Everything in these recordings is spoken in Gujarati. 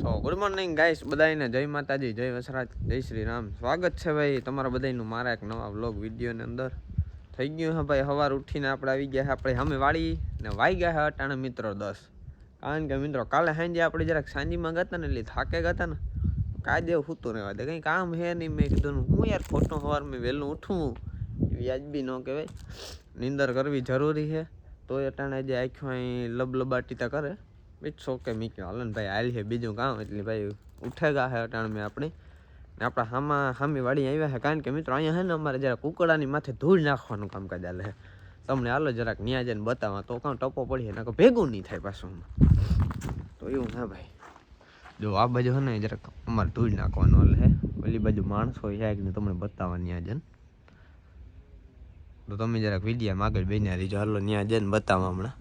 સો ગુડ મોર્નિંગ ગાઈસ બધાને જય માતાજી, જય વસરાજ, જય શ્રી રામ સ્વાગત છે ભાઈ તમારા બધાનું મારા એક નવા વ્લોગ વિડીયોની અંદર. થઈ ગયું હે ભાઈ સવાર ઉઠીને આપણે આવી ગયા આપણે સામે વાળી ને વાઈ ગયા હા અટાણે મિત્રો દસ. કારણ કે મિત્રો, કાલે સાંજે આપણે જરાક સાંજીમાં ગયા ને એટલે થાકે ગયા ને. કાયદે સૂતું રહેવા દે, કંઈ કામ હે નહીં. મેં કીધું, હું યાર ખોટું સવાર મેં વહેલું ઉઠવું. વ્યાજબી ન કહેવાય. નિંદર કરવી જરૂરી છે તો અટાણે જે આખ્યું અહીં લબલબાટીતા કરે. ઇટ્સ ઓકે મીક્યો હાલન ને ભાઈ, હાલ છે બીજું કામ. એટલે ભાઈ, ઉઠેગા છે અટાણ મેં આપણે. ને આપણા હામા હામી વાળી આવ્યા છે કારણ કે મિત્રો, અહીંયા છે ને અમારે જરા કુકડાની માથે ધૂળ નાખવાનું કામકાજ હાલે છે તમને હાલો જરાક ન્યા જઈને બતાવવા. તો કાં ટપો પડીએ નકર ભેગું નહીં થાય પાછું તો એવું ના ભાઈ. જો આ બાજુ છે ને જરાક અમારે ધૂળ નાખવાનું હાલે હે. ઓલી બાજુ માણસો છે કે તમને બતાવવા ન્યા જઈને. તો તમે જરાક વિડીયામાં આગળ બેન્યા રહીજો. હાલો ન્યા જઈને બતાવવા હમણાં.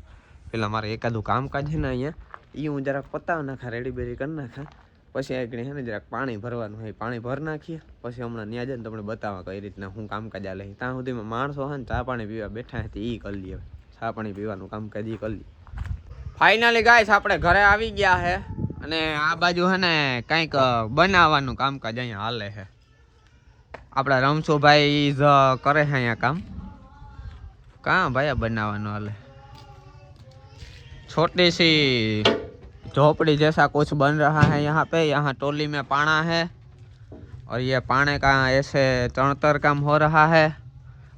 પેલા મારે એકાદું કામકાજ છે ને અહીંયા. એ હું જરાક પતાવ નાખા રેડીબેરી કરી નાખા. પછી આગળ હે ને જરાક પાણી ભરવાનું હોય, પાણી ભર નાખીએ. પછી હમણાં ત્યાં જઈને તમને બતાવવા કઈ રીતના હું કામકાજ આલે ત્યાં સુધીમાં માણસો હા ને ચા પાણી પીવા બેઠા હતી એ કરી લઈએ ચા પાણી પીવાનું કામકાજ એ કરી લઈએ ફાઇનલી ગાઈસ આપણે ઘરે આવી ગયા છે અને આ બાજુ હે ને કંઈક બનાવવાનું કામકાજ અહીંયા હાલે છે. આપણા રમસોભાઈ જ કરે છે અહીંયા કામ. કાં ભાઈ બનાવવાનું હાલે? છોટી સી झोपड़ी जैसा कुछ बन रहा है यहाँ पे यहाँ टोली में पाना है और ये पाने का ऐसे चणतर काम हो रहा है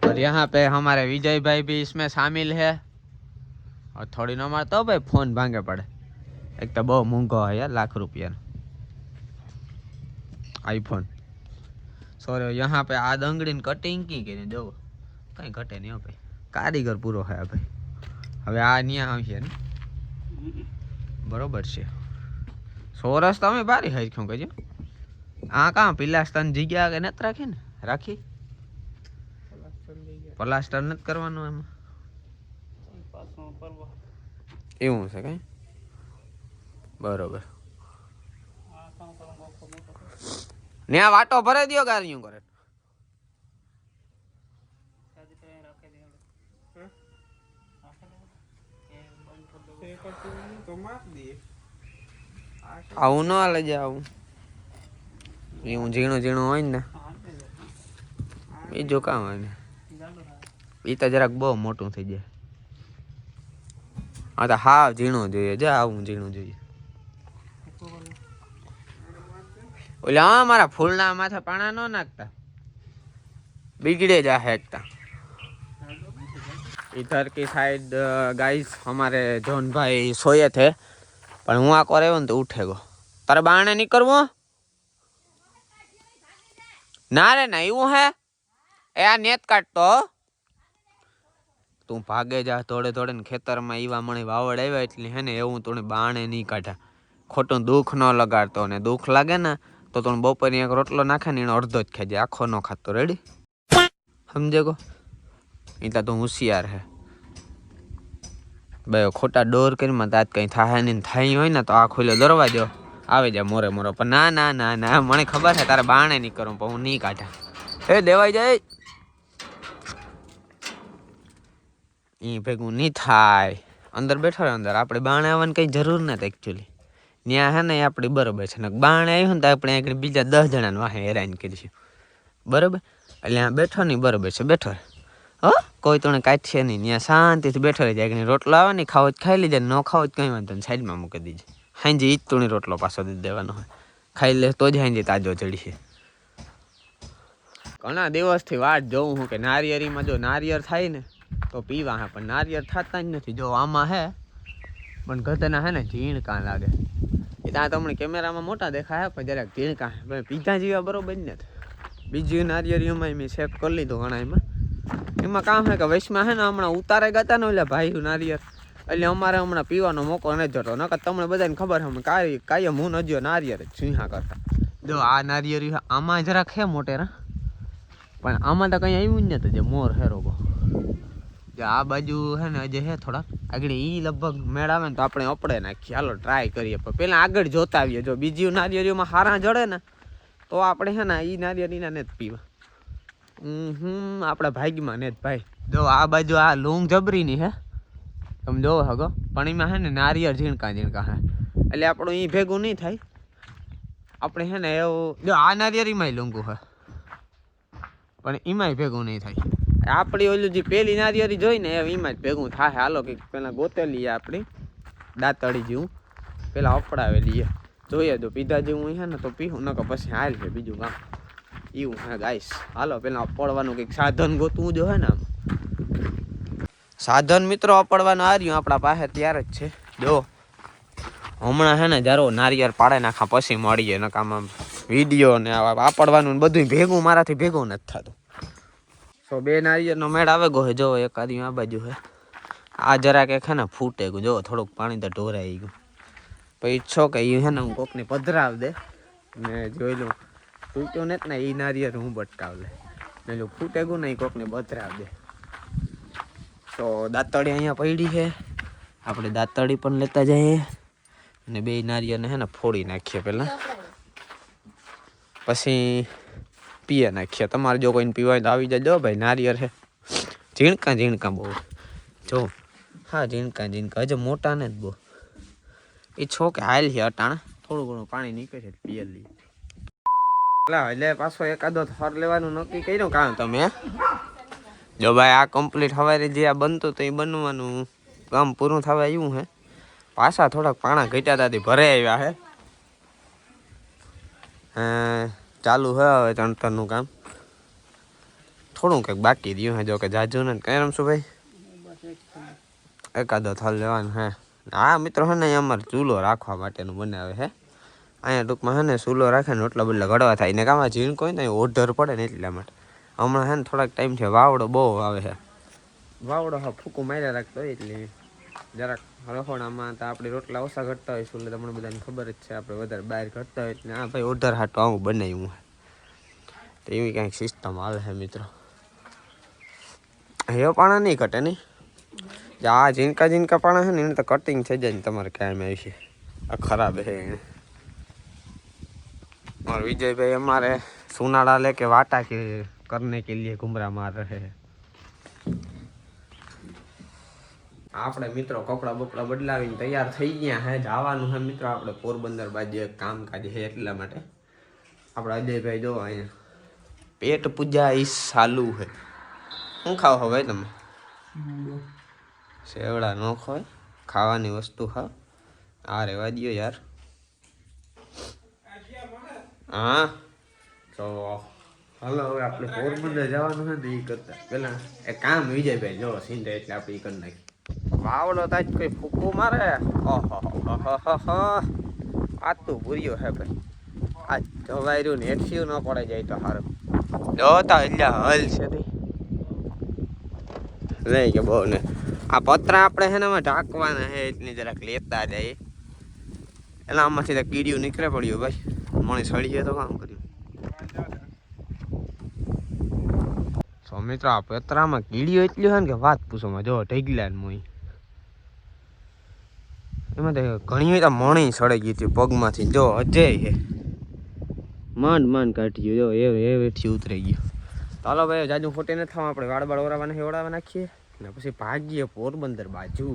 और यहाँ पे हमारे विजय भाई भी इसमें शामिल है और थोड़ी न मार तो भाई फोन भांगे पड़े एक तो बहुत महंगो है यार लाख रुपया आईफोन सॉरी यहाँ पे આ દંગડીને કટિંગ કી કરીને જો કઈ ઘટે નહીં હો ભાઈ કારીગર પૂરો છે ભાઈ હવે આ ન્યા આવશે ને બરોબર છે. સોરસ તમે બારી હાઈ ક્યું કહેજો આ કાં પિલાસ્તન જગ્યા કે નથી રાખી ને? રાખી? પ્લાસ્ટર નથી કરવાનું એમાં? એવું છે કઈ? બરોબર. ને આ વાટો ભરાઈ દ્યો ગારિયું કરે આવું ન હાલે છે આવું એવું ઝીણું ઝીણું હોય ને બીજું કામ હોય ને એ તો જરાક બહુ મોટું થઈ જાય હા તો હા ઝીણું જોઈએ જા આવું ઝીણું જોઈએ ઓલા મારા ફૂલના માથે પાણા ન નાખતા બિગડે જા હેકતા इधर की साइड गाइस हमारे जॉन भाई सोए थे પણ હું આ કરે ને તો ઉઠે ગો તારે બાણે નહીં કરવું ના રે ના એવું હે એ આ નેત કાઢતો તું ભાગે જા થોડે થોડે ને ખેતરમાં ઈવા મણે વાવડ આવ્યા એટલે હે ને એવું તું બાણે નહીં કાઢા ખોટું દુઃખ ન લગાડતો ને દુઃખ લાગે ને તો તું બપોરે એક રોટલો નાખે ને એનો અડધો જ ખાઈ જાય આખો ન ખાતો રેડી સમજે ગો એટલે તો હોશિયાર હે. બે ખોટા ડોર કરીને તાત કઈ થાય નહીં થાય હોય ને તો આ ખુલ્લો દરવાજો. આવે જાય મોરે મોરે. પણ ના ના ના ના, મને ખબર છે તારે બાણે નહીં કરું પણ હું નહીં કાઢા. એ દેવાઈ જાય. એ ભેગું નહીં થાય. અંદર બેઠો રહે અંદર. આપણે બાણે આવવાની કઈ જરૂર નથી એકચ્યુઅલી ત્યાં હે ને આપણી બરોબર છે. ને બાણે આવ્યું ને તો આપણે બીજા દસ જણાને વાહે હેરાન કરીશું. બરોબર? એટલે આ બેઠો નહીં, બરોબર છે. બેઠો. હો? કોઈ તને કાઢશે નહીં. ત્યાં શાંતિથી બેઠો રહી જાય. કે રોટલો આવે ને ખાવો જ ખાઈ લેજે ન ખાવો જ કંઈ વાંધો નહીં. સાઈડમાં મૂકી દીજે. હાંજે ઈ જ તુણી રોટલો પાછો દઈ દેવાનો હોય. ખાઈ લે, તો જ હાંજે તાજો ચડશે. ઘણા દિવસથી વાટ જોઉં હું કે નારિયેરીમાં જો નારિયેર થાય ને, તો પીવા હે. પણ નારિયેર થતા જ નથી. જો આમાં હે, પણ ગધના હે ને ઝીણકા લાગે. એ ત્યાં તમને કેમેરામાં મોટા દેખાય પણ જરાક ઝીણકા. હે પીધા જેવા બરોબર નથી. બીજી નારિયેરીઓમાં મેં ચેક કરી લીધું ઘણા એમાં એમાં કામ છે કે વૈશમાં છે ને હમણાં ઉતારે ગયા ને એટલે ભાઈ નારિયેર એટલે અમારે હમણાં પીવાનો મોકો નથી જતો. નકર તમને બધાને ખબર છે કાંઈ કાંઈ હું નજ્યો નારિયેર સિંહા કરતા. જો આ નારિયેર આમાં જરાક છે મોટેરા પણ આમાં તો કંઈ આવ્યું જ નથી જે મોર હે રોગો. જે આ બાજુ છે ને હજી હે થોડાક. આગળ એ લગભગ મેળાવે ને તો આપણે અપડે નાખીએ. હાલો ટ્રાય કરીએ. પણ પહેલાં આગળ જોતા આવીએ. જો બીજી નારિયેરીઓમાં હારા જડે ને, તો આપણે છે ને એ નારિયેરીના ને જ પીવા. હમ, આપણા ભાગ્યમાં ને જ ભાઈ. જો આ બાજુ આ લૂંગ જબરીની હે. તમે જોવો હગો. પણ એમાં હે ને નારિયેળ ઝીણકા ઝીણકા હે. એટલે આપણું એ ભેગું નહીં થાય. આપણે છે ને એવું, જો આ નારિયેળ એમાંય લોંગું હે. પણ એમાંય ભેગું નહીં થાય. આપણી ઓલું જે પેલી નારિયેળી જોઈ ને એમાં જ ભેગું થાય હાલો કે પેલા ગોતેલી આપણી. દાંતળી જેવું. પેલા અપડાવેલી છે જોઈએ તો પીધા જેવું હે ને તો પીવું નકર પછી હાલ છે બીજું કામ. એવું હે ગાઈસ હાલો, પેલા અપડવાનું કંઈક સાધન ગોતવું જો હે ને આમ. સાધન મિત્રો, અપડવાનું આ આપણા પાસે ત્યારે જ છે. જો, હમણાં હે ને જારો નારિયેળ પાડે નાખા પછી મળીએ. નકામાં વીડિયો ને આપડવાનું ને બધું ભેગું, મારાથી ભેગું નથી થતું. તો બે નારિયેળનો મેળ આવે ગો જો, એક આદિ આ બાજુ હે. આ જરાક એક હે ને ફૂટે ગયું. જો, થોડુંક પાણી તો ઢોરાઈ ગયું. પછી ઈચ્છો કે એ હે ને, હું કોકને પધરાવ દે. મેં જોઈ લઉં તૂટ્યું ને ને એ નારિયેળ હું બટકાવ લે ને જો ફૂટે ગયું ને એ કોકને બતરાવ દે. તો દાંતળી અહીંયા પડી છે. આપણે દાંતળી પણ લેતા જઈએ. અને બે નારિયેળને હે ને ફોડી નાખીએ પહેલાં. પછી પીએ નાખીએ. તમારે જો કોઈને પીવાય તો આવી જજો ભાઈ, નારિયેળ છે. ઝીણકા ઝીણકા બહુ. જો, હા, ઝીણકા ઝીણકા. હજુ મોટા ને જ બહુ. એ છો કે હાલ છે અટાણે. થોડું ઘણું પાણી નીકળે છે પીએ લઈએ એટલે પાછો એકાદો થર લેવાનું નક્કી કર્યું કારણ તમે જો ભાઈ આ કમ્પ્લીટ હવારે જે આ બનતું તો એ બનવાનું કામ પૂરું થવા આવ્યું હે? પાછા થોડાક પાણા ઘટ્યા તાથી ભરે આવ્યા, હે? ચાલુ હે હવે ચણતરનું કામ. થોડું કંઈક બાકી રહ્યું, હે, જો કે જાજુ ને કઈ રમશું ભાઈ? એકાદો થલ લેવાનું, હે? હા મિત્રો હે ને અમારે ચૂલો રાખવા માટેનું બનાવે, હે? અહીંયા ટૂંકમાં હે ને સૂલો રાખે ને એટલા બધા ઘડવા થાય. ને કામાં ઝીણ કોઈ ને ઓઢર પડે ને એટલા માટે. હમણાં હે ને થોડાક ટાઈમ છે વાવડો બહુ આવે છે. વાવડો હા ફૂકું માર્યા રાખતો હોય એટલે જરાક રહોડામાં તો આપણે રોટલા ઓછા ઘટતા હોય સૂલે તમને બધાને ખબર જ છે, આપણે વધારે બહાર ઘટતા હોય એટલે, આ ભાઈ ઓઢર હાટો આવું બનાવ્યું તો એવી કાંઈક સિસ્ટમ આવે છે મિત્રો. હે પાણા નહીં કટે નહીં? આ ઝીણકા ઝીણકા પાણા છે ને, એને તો કટિંગ થઈ જાય ને તમારે કાયમ આવી છે. આ ખરાબ છે એને. और विजय भाई हमारे सुनाड़ा लेके वाटा के करने के लिए घुमरा मार रहे हैं આપણે મિત્રો કપડા બપડા બદલાવીને તૈયાર થઈ ગયા હે જવાનું છે મિત્રો આપણે પોરબંદર બાજુ એક કામકાજ છે એટલા માટે આપણે અજયભાઈ જો અહીંયા પેટ પૂજા ઈ ચાલુ છે શું ખાવ છો ભાઈ તમે સેવડા ન ખવાય ખાવાની વસ્તુ ખાવ આ રેવા દ્યો યાર હા. તો હાલો હવે આપણે પોરબંદર જવાનું છે ને એ કરતા. પેલા એક કામ વિજયભાઈ જો સિંધે એટલે આપણે એ કરી નાખી વાવડો તાજ કોઈ ફૂકું મારે? ઓહો આ તો ભૂર્યો હે ભાઈ. આ જવાયરું ને હેઠિયું ન પડે જાય તો સારું જોતા એટલે હલ છે નહીં કે બહુ ને. આ પતરા આપણે છે ને એમાં ઢાંકવાના છે એટલી જરાક લેતા જાય એટલે આમાંથી કીડિયું નીકળે પડ્યું ભાઈ. મણી સળી તો કામ કર્યું. તો મિત્રો પતરામાં કીડીઓ એટલી હોય ને કે વાત પૂછોમાં જો ઢગલા મોઈ. એમાં તો ઘણી તો મણી સળી ગઈ હતી પગમાંથી, જો અજય હે. માંડ માંડ કાઢી ગયો, જો એ વેઠી ઉતરી ગયો. ચાલો ભાઈ, જાજુ ફોટી નથી થવા, આપણે વાળ બાળ ઓરાવાના ઓરાવા નાખીએ. ને પછી ભાગીએ પોરબંદર બાજુ.